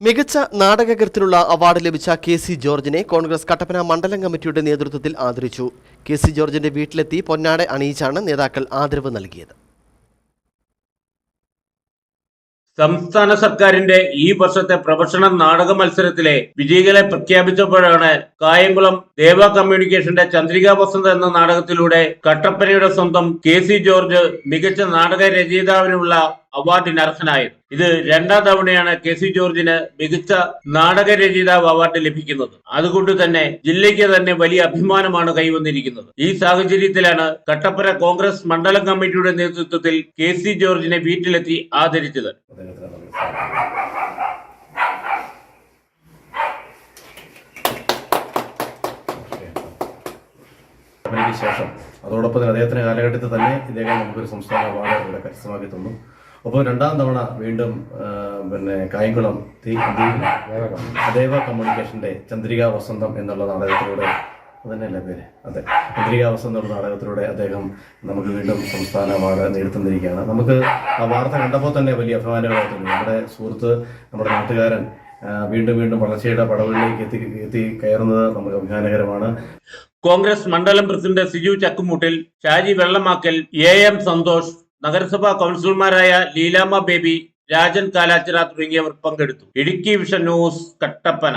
മികച്ച നാടകകൃത്തിനുള്ള അവാർഡ് ലഭിച്ച കെ സി ജോർജിനെ കോൺഗ്രസ് കട്ടപ്പന മണ്ഡലം കമ്മിറ്റിയുടെ നേതൃത്വത്തിൽ ആദരിച്ചു. കെ സി ജോർജിന്റെ വീട്ടിലെത്തി പൊന്നാട അണിയിച്ചാണ് നേതാക്കൾ ആദരവ് നൽകിയത്. സംസ്ഥാന സർക്കാരിന്റെ ഈ വർഷത്തെ പ്രൊഫഷണൽ നാടക മത്സരത്തിലെ വിജയികളെ പ്രഖ്യാപിച്ചപ്പോഴാണ് കായംകുളം ദേവ കമ്മ്യൂണിക്കേഷന്റെ ചന്ദ്രികാ വസന്ത എന്ന നാടകത്തിലൂടെ കട്ടപ്പനയുടെ സ്വന്തം കെ സി ജോർജ് മികച്ച നാടക രചയിതാവിനുള്ള അവാർഡിന് അർഹനായത് ഇത് രണ്ടാം തവണയാണ് കെ സി ജോർജിന് മികച്ച നാടക രചയിതാവ് അവാർഡ് ലഭിക്കുന്നത്. അതുകൊണ്ട് തന്നെ ജില്ലയ്ക്ക് തന്നെ വലിയ അഭിമാനമാണ് കൈവന്നിരിക്കുന്നത്. ഈ സാഹചര്യത്തിലാണ് കട്ടപ്പന കോൺഗ്രസ് മണ്ഡലം കമ്മിറ്റിയുടെ നേതൃത്വത്തിൽ കെ സി ജോർജിനെ വീട്ടിലെത്തി ആദരിച്ചത്. ശേഷം അതോടൊപ്പം തന്നെ അദ്ദേഹത്തിന്റെ കാലഘട്ടത്തിൽ തന്നെ ഇദ്ദേഹം നമുക്കൊരു സംസ്ഥാന അവാർഡ് ഇവിടെ കരസ്ഥമാക്കി തന്നു. ഒപ്പം രണ്ടാം തവണ വീണ്ടും പിന്നെ കായംകുളം ദേവ കമ്മ്യൂണിക്കേഷന്റെ ചന്ദ്രിക വസന്തം എന്നുള്ള നാടകത്തിലൂടെ അതന്നെയല്ലേ പേര്? അതെ. ചന്ദ്രിക വസന്തം എന്നുള്ള നാടകത്തിലൂടെ അദ്ദേഹം നമുക്ക് വീണ്ടും സംസ്ഥാന അവാർഡ് നേടിത്തന്നിരിക്കുകയാണ്. നമുക്ക് ആ വാർത്ത കണ്ടപ്പോൾ തന്നെ വലിയ അഭിമാനമായി നമ്മുടെ സുഹൃത്ത് നമ്മുടെ നാട്ടുകാരൻ വീണ്ടും വീണ്ടും വളർച്ചയുടെ പടവുകളിലേക്ക് എത്തി എത്തി കയറുന്നത് നമുക്ക് അഭിമാനകരമാണ്. കോൺഗ്രസ് മണ്ഡലം president Siju Chakkumuttil Shaji Vellamakkal A M Santhosh നഗരസഭാ കൗൺസിലർമാരായ ലീലാമ്മ ബേബി രാജൻ കാലാച്ചിറ തുടങ്ങിയവർ പങ്കെടുത്തു. Idukki vision news Kattappana.